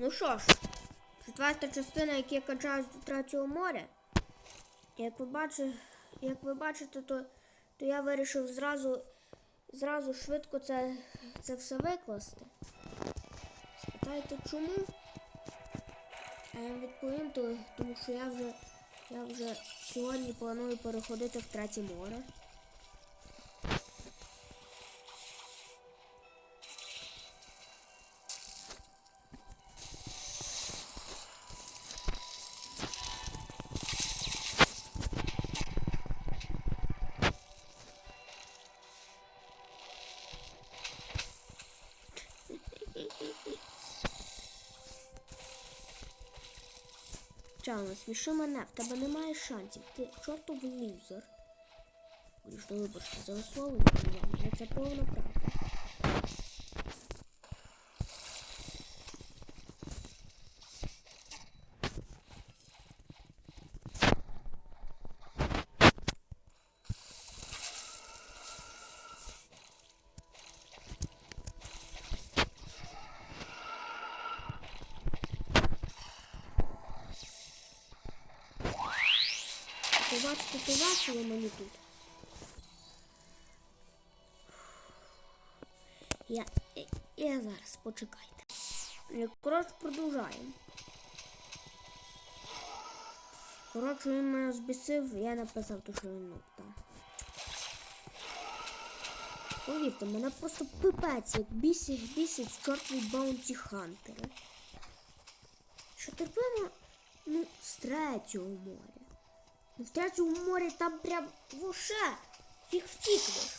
Ну що ж, четверта частина, яка я качаюсь до третього моря. Як ви бачите, як ви бачите, то, то я вирішив зразу, зразу швидко це, це все викласти. Спитайте чому? А я відповім, то, тому що я вже, я вже сьогодні планую переходити в третє море. Чало, сміши мене, в тебе немає шансів. Ти чортовий лузер. Грішно вибачте за висловлення, але це повна правда. Побачите, то весело мені тут. Я, я, зараз почекайте. Е, Коротше, продовжаємо. Коротше, він мене збісив, я написав, то, що він нукта. Повірте, мене просто пипець, як бісить, бісить чортові баунті хантери. Що терпимо, ну, з третього моря. В третьому морі там прям воше фіг втікнеш.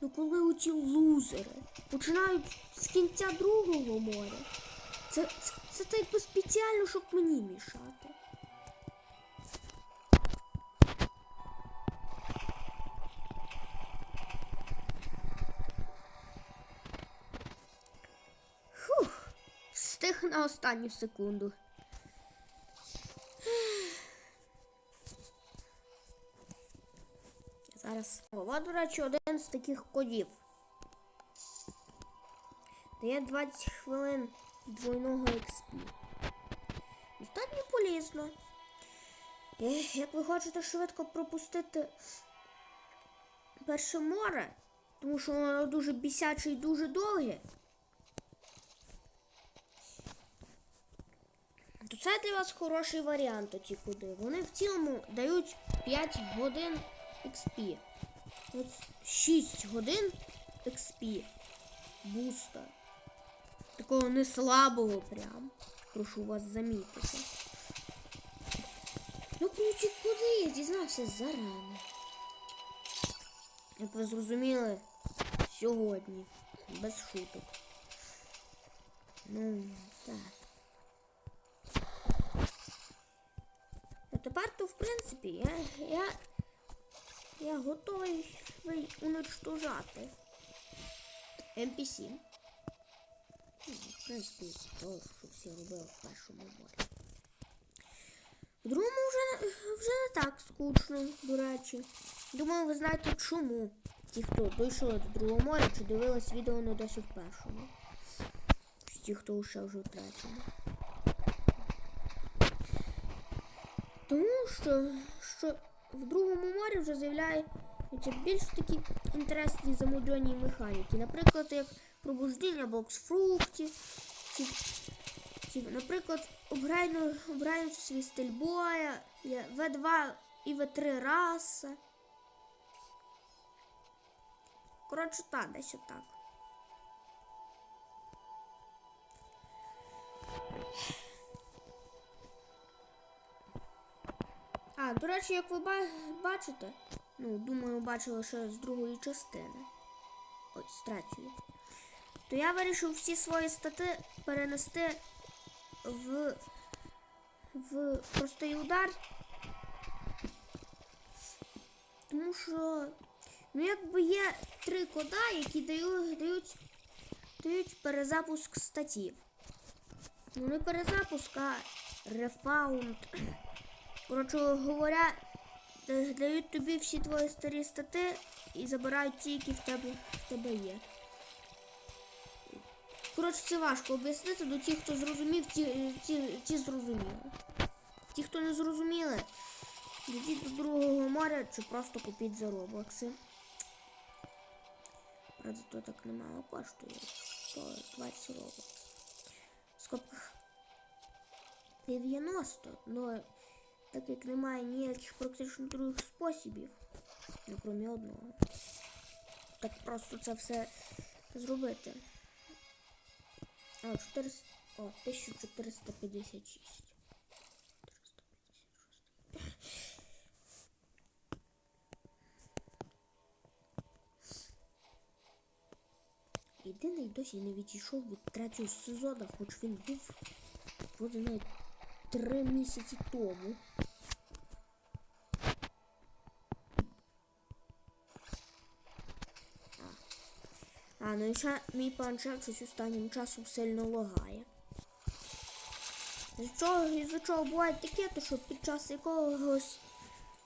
Ну коли оці лузери починають з кінця другого моря, це, це, це так би спеціально, щоб мені мішати. Фух, встиг на останню секунду. Зараз. О, до речі, один з таких кодів. Дає 20 хвилин двойного XP. Достатньо полізно. Е, Як ви хочете швидко пропустити перше море, тому що воно дуже бісяче і дуже довге. То це для вас хороший варіант оці куди. Вони в цілому дають 5 годин XP. От 6 годин XP. Буста. Такого не слабого прям. Прошу вас замітити. Ну, ключі куди я дізнався зарано. Як ви зрозуміли, сьогодні. Без шуток. Ну, так. А тепер то, в принципі, я, я готовий ви- уничтожати NPC. В принципі, то, що всі робили в першому морі. В другому вже, вже не так скучно, до речі. Думаю, ви знаєте чому. Ті, хто дійшли до другого моря, чи дивились відео не досі в першому. Ті, хто ще вже в третьому. Тому що, що в другому морі вже з'являються більш такі інтересні замудрені механіки. Наприклад, як пробуждення бокс фруктів, ці, ці, наприклад, обграюючи свій стиль боя, В2 і В3 раса. Коротше, так, десь отак. А, до речі, як ви бачите, ну, думаю, бачили ще з другої частини. Ой, з третьої. То я вирішив всі свої стати перенести в, в простий удар. Тому що, ну, якби є три кода, які дають, дають, дають перезапуск статів. Ну, не перезапуск, а рефаунд. Коротше говоря, дають тобі всі твої старі стати і забирають ті, які в тебе, в тебе є. Коротше, це важко об'яснити до тих, хто зрозумів, ті, ті, ті зрозуміли. Ті, хто не зрозуміли, йдіть до другого моря чи просто купіть за роблокси. Правда, то так немало коштує. 120 роблокс. В скобках 90, але так як немає ніяких практично других способів, ну крім одного. Так просто це все зробити. А, 400, о, 1456. 456. Єдиний досі не відійшов від третього сезону, хоч він був навіть три місяці тому. А, ну і ще мій планшет щось останнім часом сильно лагає. З чого, із-за чого буває таке, то що під час якогось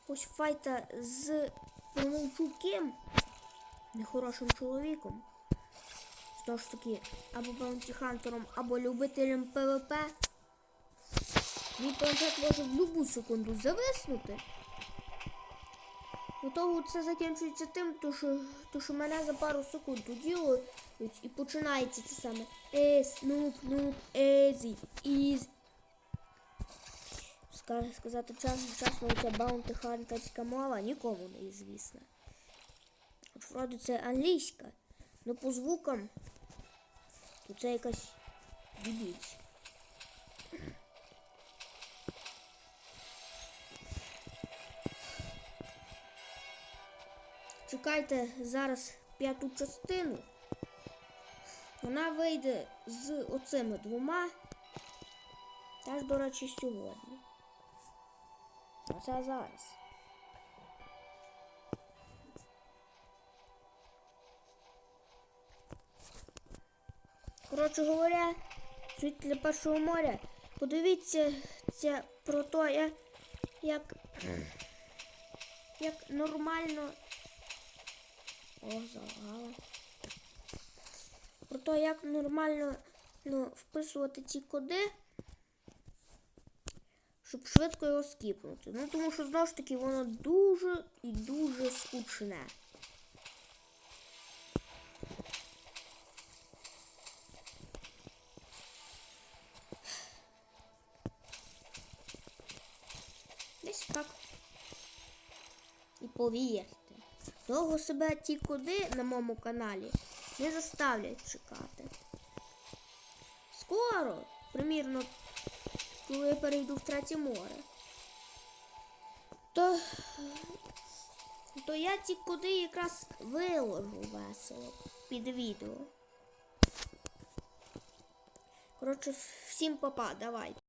ось файта з Промовчуким, нехорошим чоловіком, знову ж таки, або баунті-хантером, або любителем ПВП, мій планшет може в будь-яку секунду зависнути. До того це закінчується тим, то що, то, що мене за пару секунд уділо і починається це саме Ес, нуп, нуп, езі, із. Сказати час, чесно, ця баунти хантерська мова нікому не звісна. Хоч вроді це англійська, але по звукам то це якась дебільська. Чекайте зараз п'яту частину. Вона вийде з оцими двома. Теж, до речі, сьогодні. А це зараз. Коротше говоря, суть для першого моря. Подивіться це про те, як, як нормально о, залагала. Про те, як нормально ну, вписувати ці коди, щоб швидко його скіпнути. Ну, тому що знову ж таки воно дуже і дуже скучне. Десь так. І повірте. Довго себе ті коди на моєму каналі не заставлять чекати. Скоро, примірно, коли я перейду в третє море, то, то я ті коди якраз виложу весело під відео. Коротше, всім папа, давайте.